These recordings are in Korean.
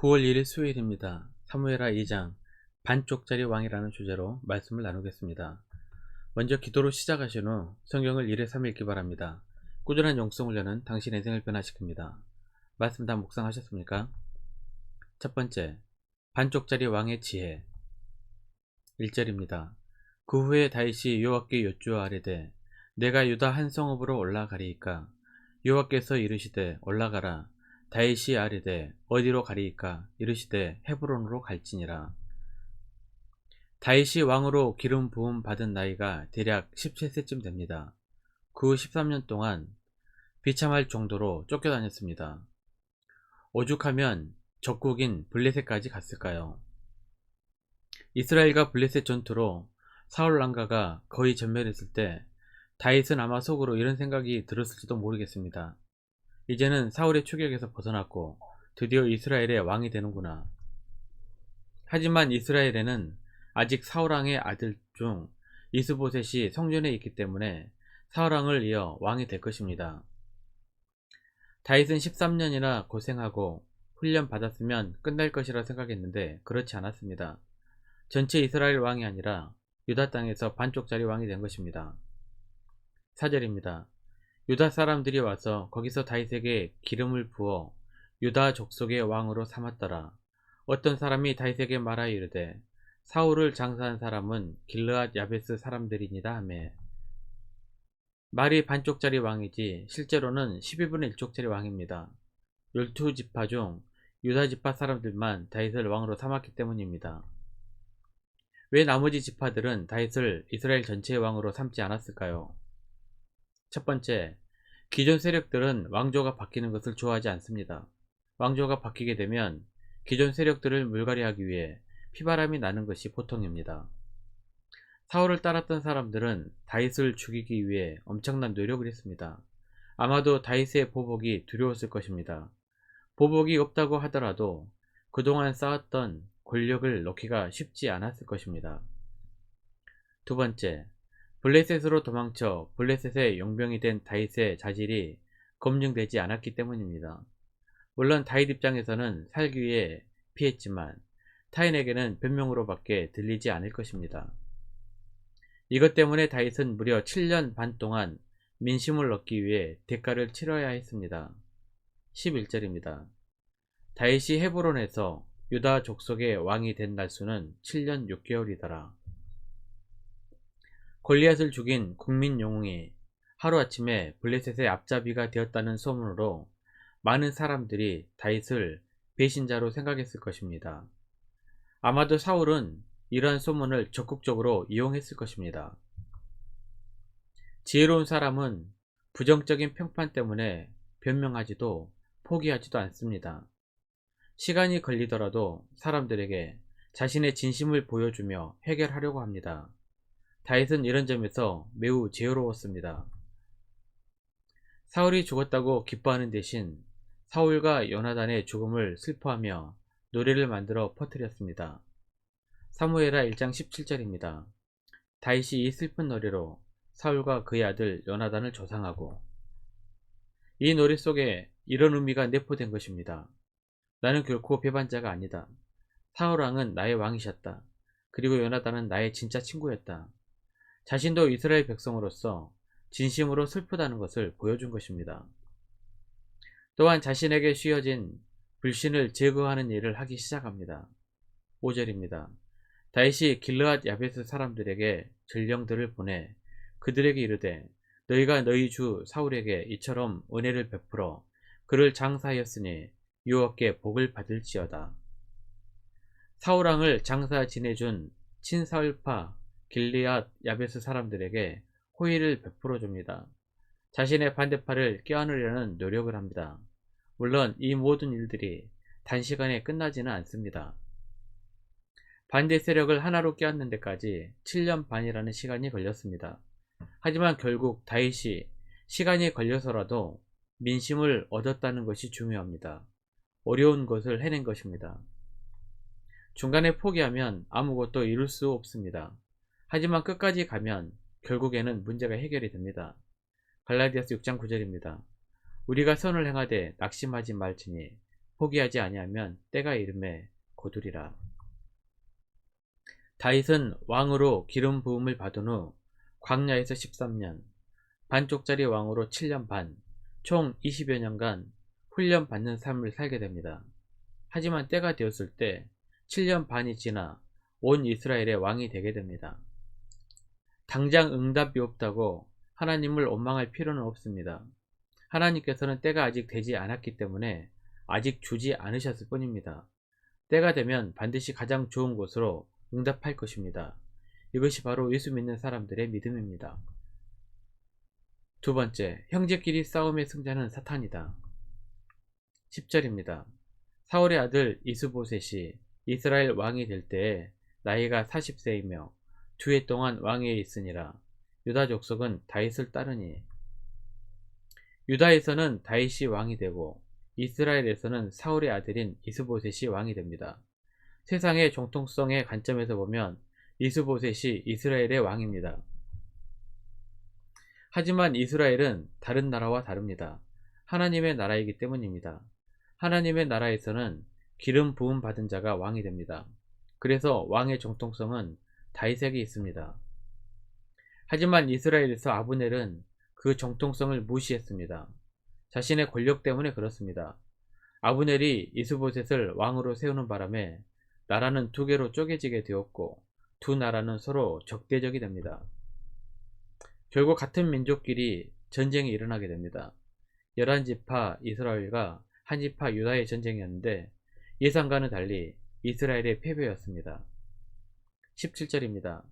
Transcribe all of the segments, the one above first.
9월 1일 수요일입니다. 사무엘하 2장 반쪽짜리 왕이라는 주제로 말씀을 나누겠습니다. 먼저 기도로 시작하신 후 성경을 1회 3 읽기 바랍니다. 꾸준한 영성 훈련은 당신 인생을 변화시킵니다. 말씀 다 묵상하셨습니까? 첫 번째, 반쪽짜리 왕의 지혜 1절입니다. 그 후에 다윗이 여호와께 여쭈어 아뢰되 내가 유다 한 성읍으로 올라가리이까 여호와께서 이르시되 올라가라 다윗이 아뢰되 어디로 가리이까 이르시되 헤브론으로 갈지니라 다윗이 왕으로 기름 부음 받은 나이가 대략 17세쯤 됩니다. 그 후 13년 동안 비참할 정도로 쫓겨다녔습니다. 오죽하면 적국인 블레셋까지 갔을까요? 이스라엘과 블레셋 전투로 사울 랑가가 거의 전멸했을 때 다윗은 아마 속으로 이런 생각이 들었을지도 모르겠습니다. 이제는 사울의 추격에서 벗어났고 드디어 이스라엘의 왕이 되는구나. 하지만 이스라엘에는 아직 사울왕의 아들 중 이스보셋이 성전에 있기 때문에 사울왕을 이어 왕이 될 것입니다. 다윗은 13년이나 고생하고 훈련 받았으면 끝날 것이라 생각했는데 그렇지 않았습니다. 전체 이스라엘 왕이 아니라 유다 땅에서 반쪽짜리 왕이 된 것입니다. 4절입니다. 유다 사람들이 와서 거기서 다윗에게 기름을 부어 유다 족속의 왕으로 삼았더라. 어떤 사람이 다윗에게 말하여 이르되 사울을 장사한 사람은 길르앗 야베스 사람들이니다 하매 말이 반쪽짜리 왕이지 실제로는 12분의 1쪽짜리 왕입니다. 12지파 중 유다 지파 사람들만 다윗을 왕으로 삼았기 때문입니다. 왜 나머지 지파들은 다윗을 이스라엘 전체의 왕으로 삼지 않았을까요? 첫 번째, 기존 세력들은 왕조가 바뀌는 것을 좋아하지 않습니다. 왕조가 바뀌게 되면 기존 세력들을 물갈이하기 위해 피바람이 나는 것이 보통입니다. 사울을 따랐던 사람들은 다윗을 죽이기 위해 엄청난 노력을 했습니다. 아마도 다윗의 보복이 두려웠을 것입니다. 보복이 없다고 하더라도 그동안 쌓았던 권력을 놓기가 쉽지 않았을 것입니다. 두 번째, 블레셋으로 도망쳐 블레셋의 용병이 된 다윗의 자질이 검증되지 않았기 때문입니다. 물론 다윗 입장에서는 살기 위해 피했지만 타인에게는 변명으로밖에 들리지 않을 것입니다. 이것 때문에 다윗은 무려 7년 반 동안 민심을 얻기 위해 대가를 치러야 했습니다. 11절입니다. 다윗이 헤브론에서 유다 족속의 왕이 된 날수는 7년 6개월이더라. 골리앗을 죽인 국민 영웅이 하루아침에 블레셋의 앞잡이가 되었다는 소문으로 많은 사람들이 다윗을 배신자로 생각했을 것입니다. 아마도 사울은 이러한 소문을 적극적으로 이용했을 것입니다. 지혜로운 사람은 부정적인 평판 때문에 변명하지도 포기하지도 않습니다. 시간이 걸리더라도 사람들에게 자신의 진심을 보여주며 해결하려고 합니다. 다윗은 이런 점에서 매우 지혜로웠습니다. 사울이 죽었다고 기뻐하는 대신 사울과 요나단의 죽음을 슬퍼하며 노래를 만들어 퍼뜨렸습니다. 사무엘하 1장 17절입니다. 다윗이 이 슬픈 노래로 사울과 그의 아들 요나단을 조상하고 이 노래 속에 이런 의미가 내포된 것입니다. 나는 결코 배반자가 아니다. 사울왕은 나의 왕이셨다. 그리고 요나단은 나의 진짜 친구였다. 자신도 이스라엘 백성으로서 진심으로 슬프다는 것을 보여준 것입니다. 또한 자신에게 씌어진 불신을 제거하는 일을 하기 시작합니다. 5절입니다. 다윗이 길르앗 야베스 사람들에게 전령들을 보내 그들에게 이르되 너희가 너희 주 사울에게 이처럼 은혜를 베풀어 그를 장사하였으니 유업께 복을 받을지어다. 사울왕을 장사 지내준 친사울파 길리앗 야베스 사람들에게 호의를 베풀어 줍니다. 자신의 반대파를 껴안으려는 노력을 합니다. 물론 이 모든 일들이 단시간에 끝나지는 않습니다. 반대 세력을 하나로 껴안는 데까지 7년 반이라는 시간이 걸렸습니다. 하지만 결국 다윗이 시간이 걸려서라도 민심을 얻었다는 것이 중요합니다. 어려운 것을 해낸 것입니다. 중간에 포기하면 아무것도 이룰 수 없습니다. 하지만 끝까지 가면 결국에는 문제가 해결이 됩니다. 갈라디아스 6장 9절입니다. 우리가 선을 행하되 낙심하지 말지니 포기하지 아니하면 때가 이름에 거두리라. 다윗은 왕으로 기름 부음을 받은 후 광야에서 13년, 반쪽짜리 왕으로 7년 반, 총 20여 년간 훈련 받는 삶을 살게 됩니다. 하지만 때가 되었을 때 7년 반이 지나 온 이스라엘의 왕이 되게 됩니다. 당장 응답이 없다고 하나님을 원망할 필요는 없습니다. 하나님께서는 때가 아직 되지 않았기 때문에 아직 주지 않으셨을 뿐입니다. 때가 되면 반드시 가장 좋은 곳으로 응답할 것입니다. 이것이 바로 예수 믿는 사람들의 믿음입니다. 두 번째, 형제끼리 싸움의 승자는 사탄이다. 10절입니다. 사울의 아들 이스보셋이 이스라엘 왕이 될 때에 나이가 40세이며 두 해 동안 왕위에 있으니라. 유다 족속은 다윗을 따르니 유다에서는 다윗이 왕이 되고 이스라엘에서는 사울의 아들인 이스보셋이 왕이 됩니다. 세상의 정통성의 관점에서 보면 이스보셋이 이스라엘의 왕입니다. 하지만 이스라엘은 다른 나라와 다릅니다. 하나님의 나라이기 때문입니다. 하나님의 나라에서는 기름 부음 받은 자가 왕이 됩니다. 그래서 왕의 정통성은 다윗에게 있습니다. 하지만 이스라엘에서 아브넬은 그 정통성을 무시했습니다. 자신의 권력 때문에 그렇습니다. 아브넬이 이스보셋을 왕으로 세우는 바람에 나라는 두 개로 쪼개지게 되었고 두 나라는 서로 적대적이 됩니다. 결국 같은 민족끼리 전쟁이 일어나게 됩니다. 11지파 이스라엘과 한 지파 유다의 전쟁이었는데 예상과는 달리 이스라엘의 패배였습니다. 17절입니다.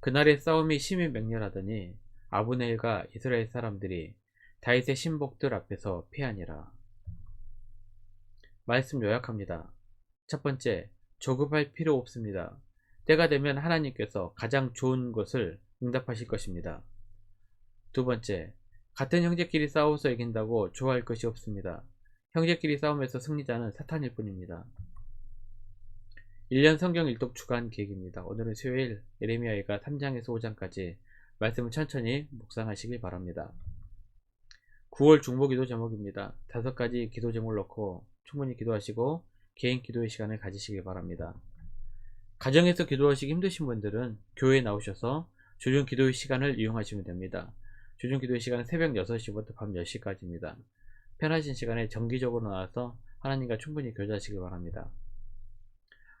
그날의 싸움이 심히 맹렬하더니 아브넬과 이스라엘 사람들이 다윗의 신복들 앞에서 패하니라. 말씀 요약합니다. 첫 번째, 조급할 필요 없습니다. 때가 되면 하나님께서 가장 좋은 것을 응답하실 것입니다. 두 번째, 같은 형제끼리 싸워서 이긴다고 좋아할 것이 없습니다. 형제끼리 싸움에서 승리자는 사탄일 뿐입니다. 1년 성경 일독 주간 계획입니다. 오늘은 수요일 예레미야가 3장에서 5장까지 말씀을 천천히 묵상하시길 바랍니다. 9월 중보 기도 제목입니다. 다섯 가지 기도 제목을 넣고 충분히 기도하시고 개인 기도의 시간을 가지시길 바랍니다. 가정에서 기도하시기 힘드신 분들은 교회에 나오셔서 조정 기도의 시간을 이용하시면 됩니다. 조정 기도의 시간은 새벽 6시부터 밤 10시까지입니다. 편하신 시간에 정기적으로 나와서 하나님과 충분히 교제하시길 바랍니다.